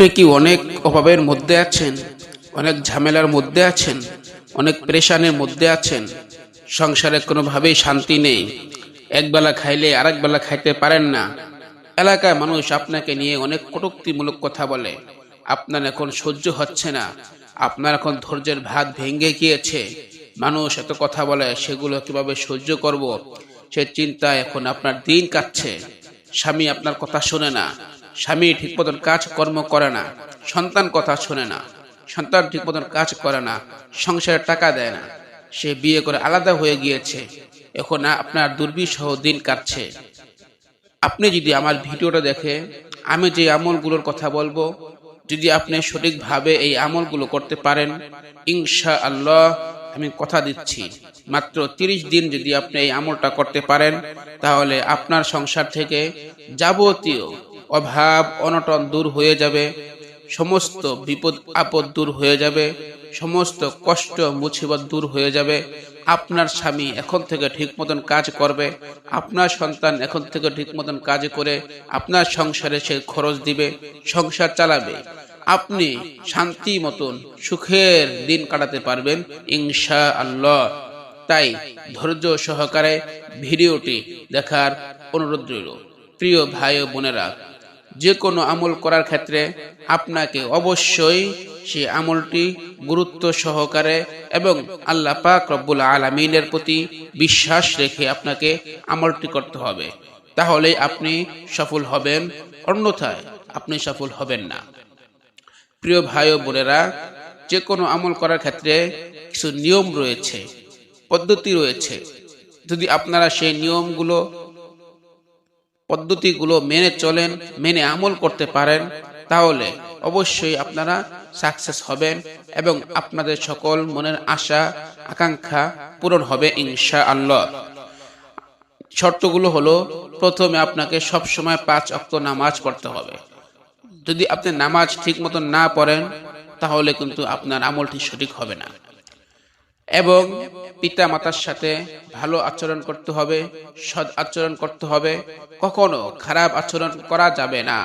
আপনি কি অনেক অভাবের মধ্যে আছেন? অনেক ঝামেলার মধ্যে আছেন? অনেক প্রেশানের মধ্যে আছেন? সংসারে কোনোভাবেই শান্তি নেই। একবেলা খাইলে আরেক বেলা খাইতে পারেন না। এলাকায় মানুষ আপনাকে নিয়ে অনেক কটুক্তিমূলক কথা বলে। আপনার এখন সহ্য হচ্ছে না। আপনার এখন ধৈর্যের ভাত ভেঙে গিয়েছে। মানুষ এত কথা বলে, সেগুলো কীভাবে সহ্য করব? সে চিন্তায় এখন আপনার দিন কাটছে। স্বামী আপনার কথা শোনে না। স্বামী ঠিক মতন কাজ কর্ম করে না, সন্তান কথা শোনে না, সন্তান ঠিক মতন কাজ করে না, সংসারে টাকা দেয় না। সে বিয়ে করে আলাদা হয়ে গিয়েছে। এখন আপনার দুর্বিষহ দিন কাটছে। আপনি যদি আমার ভিডিওটা দেখে আমি যে আমলগুলোর কথা বলব, যদি আপনি সঠিকভাবে এই আমলগুলো করতে পারেন ইনশা আল্লাহ আমি কথা দিচ্ছি। মাত্র তিরিশ দিন যদি আপনি এই আমলটা করতে পারেন, তাহলে আপনার সংসার থেকে যাবতীয় অভাব অনটন দূর হয়ে যাবে, সমস্ত বিপদ আপদ দূর হয়ে যাবে, সমস্ত কষ্ট মুসিবত দূর হয়ে যাবে। আপনার স্বামী এখন থেকে ঠিক মতন কাজ করবে, আপনার সন্তান এখন থেকে ঠিক মতন কাজ করে, আপনার সংসারে সে খরচ দিবে, সংসার চালাবে। আপনি শান্তি মতন সুখের দিন কাটাতে পারবেন ইনশা আল্লাহ তাই ধৈর্য সহকারে ভিডিওটি দেখার অনুরোধ রইল। প্রিয় ভাই বোনেরা যে কোনো আমল করার ক্ষেত্রে আপনাকে অবশ্যই সেই আমলটি গুরুত্ব সহকারে এবং আল্লাহ পাক রব্বুল আলমিনের প্রতি বিশ্বাস রেখে আপনাকে আমলটি করতে হবে। তাহলেই আপনি সফল হবেন, অন্যথায় আপনি সফল হবেন না। প্রিয় ভাই ও বোনেরা যে কোনো আমল করার ক্ষেত্রে কিছু নিয়ম রয়েছে, পদ্ধতি রয়েছে। যদি আপনারা সেই নিয়মগুলো পদ্ধতিগুলো মেনে চলেন, মেনে আমল করতে পারেন, তাহলে অবশ্যই আপনারা সাকসেস হবেন এবং আপনাদের সকল মনের আশা, আকাঙ্ক্ষা পূরণ হবে ইনশা আল্লাহ শর্তগুলো হলো, প্রথমে আপনাকে সব সময় পাঁচ অক্ত নামাজ পড়তে হবে। যদি আপনি নামাজ ঠিক মতন না পড়েন, তাহলে কিন্তু আপনার আমলটি সঠিক হবে না। এবং পিতা মাতার সাথে ভালো আচরণ করতে হবে সৎ আচরণ করতে হবে কখনো খারাপ আচরণ করা যাবে না।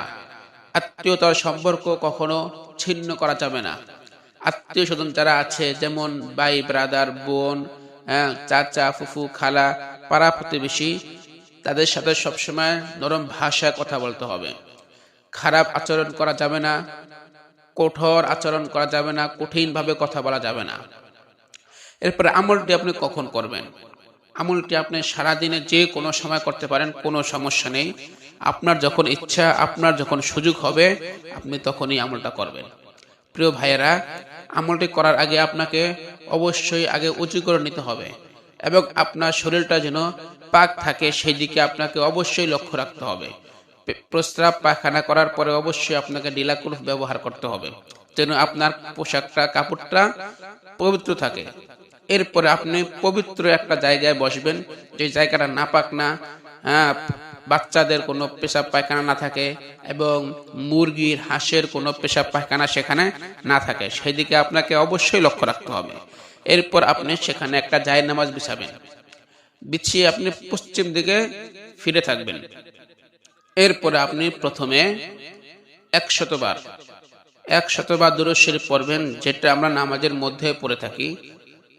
আত্মীয়তার সম্পর্ক কখনো ছিন্ন করা যাবে না। আত্মীয় স্বজন যারা আছে যেমন ভাই ব্রাদার বোন হ্যাঁ, চাচা ফুফু খালা পাড়া প্রতিবেশী তাদের সাথে সবসময় নরম ভাষায় কথা বলতে হবে। খারাপ আচরণ করা যাবে না কঠোর আচরণ করা যাবে না কঠিনভাবে কথা বলা যাবে না। এরপরে আমলটি আপনি কখন করবেন? আমলটি আপনি সারাদিনে যে কোনো সময় করতে পারেন, কোনো সমস্যা নেই। আপনার যখন ইচ্ছা, আপনার যখন সুযোগ হবে, আপনি তখনই আমলটা করবেন। প্রিয় ভাইয়েরা, আমলটি করার আগে আপনাকে অবশ্যই আগে উঁচু করে নিতে হবে এবং আপনার শরীরটা যেন পাক থাকে সেই দিকে আপনাকে অবশ্যই লক্ষ্য রাখতে হবে। প্রস্রাব, পায়খানা করার পরে অবশ্যই আপনাকে ডিলাকুলফ ব্যবহার করতে হবে। যেন আপনার পোশাকটা, কাপড়টা পবিত্র থাকে। এরপরে আপনি পবিত্র একটা জায়গায় বসবেন। যে জায়গাটা নাপাক না হ্যাঁ বাচ্চাদের কোনো পেশাব পায়খানা না থাকে এবং মুরগির হাঁসের কোনো পেশাব পায়খানা সেখানে না থাকে। সেই দিকে আপনাকে অবশ্যই লক্ষ্য রাখতে হবে। এরপর আপনি সেখানে একটা জায় নামাজ বিছাবেন। বিছিয়ে আপনি পশ্চিম দিকে ফিরে থাকবেন। এরপরে আপনি প্রথমে একশতবার একশতবার দুরূদ শরীফ পড়বেন, যেটা আমরা নামাজের মধ্যে পড়ে থাকি।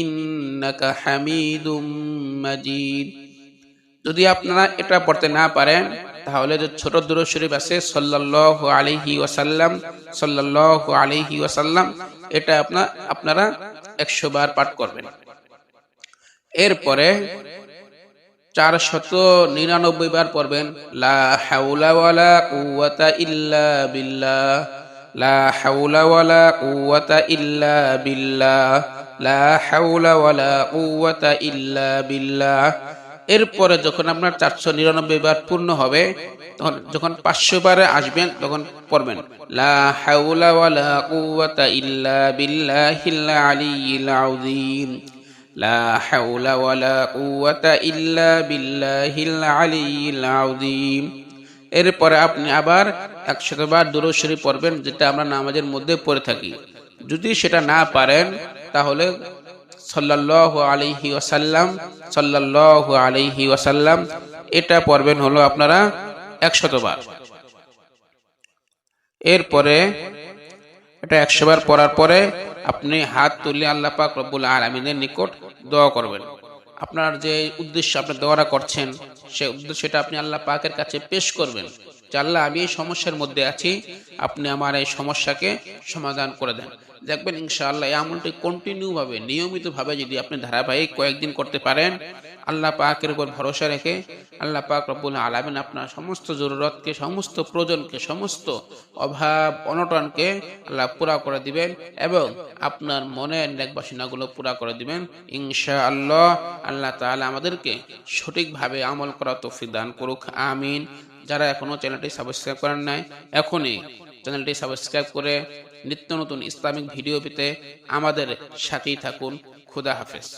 ইন্নাকা হামিদুম যদি আপনারা এটা পড়তে না পারেন, তাহলে যে ছোট দূর শরীফ আছে সাল্লাহ আলিহি ওয়াসাল্লাম সাল্লাহ আলিহি ওয়াসাল্লাম, এটা আপনার আপনারা একশো বার পাঠ করবেন। এরপরে চার শত নিরানব্বই বার পড়বেন, লা হাউলা ওয়ালা ইল্লা বিল্লাহ। লা হাউলা ওয়ালা কুওয়াতা ইল্লা বিল্লাহ, লা হাউলা ওয়ালা কুওয়াতা ইল্লা বিল্লাহ। এরপরে যখন আপনার চারশো নিরানব্বই বার পূর্ণ হবে, তখন যখন পাঁচশো বারে আসবেন, তখন পড়বেন, লা কুওয়াতা ইল্লা লা এরপরে আপনি আবার একশতবার দুরূদ শরীফ পড়বেন, যেটা আমরা নামাজের মধ্যে পড়ে থাকি। যদি সেটা না পারেন, তাহলে সাল্লাল্লাহু আলাইহি ওয়াসাল্লাম, সাল্লাল্লাহু আলাইহি ওয়াসাল্লাম, এটা পড়বেন হলো আপনারা একশতবার। এরপরে, এটা একশো বার পড়ার পরে আপনি হাত তুলে আল্লাহ পাক রব্বুল আলমিনের নিকট দোয়া করবেন। আপনার যে উদ্দেশ্য আপনি দোয়ারা করছেন সেই উদ্দেশ্যটা আপনি আল্লাহ পাকের কাছে পেশ করবেন। আল্লাহ আমি এই সমস্যার মধ্যে আছি, আপনি আমার এই সমস্যাকে সমাধান করে দেন। দেখবেন ইনশাআল্লাহ এই আমলটি কন্টিনিউ ভাবে নিয়মিত ভাবে যদি আপনি ধারাবাহিক কয়েকদিন করতে পারেন, আল্লাহ পাকের উপর ভরসা রেখে, আল্লাহ পাক রব্বুল আলামিন আপনার সমস্ত জরুরতকে, সমস্ত প্রয়োজনকে, সমস্ত অভাব, অনটনকে আল্লাহ পুরা করে দিবেন এবং আপনার মনের নেক বাসনাগুলো পুরা করে দিবেন। ইনশা আল্লাহ আল্লাহ তাআলা আমাদেরকে সঠিকভাবে আমল করা তৌফিক দান করুক। আমিন। যারা এখনও চ্যানেলটি সাবস্ক্রাইব করেন নাই, এখনই চ্যানেলটি সাবস্ক্রাইব করে নিত্য নতুন ইসলামিক ভিডিও পেতে আমাদের সাথেই থাকুন। খুদা হাফেজ।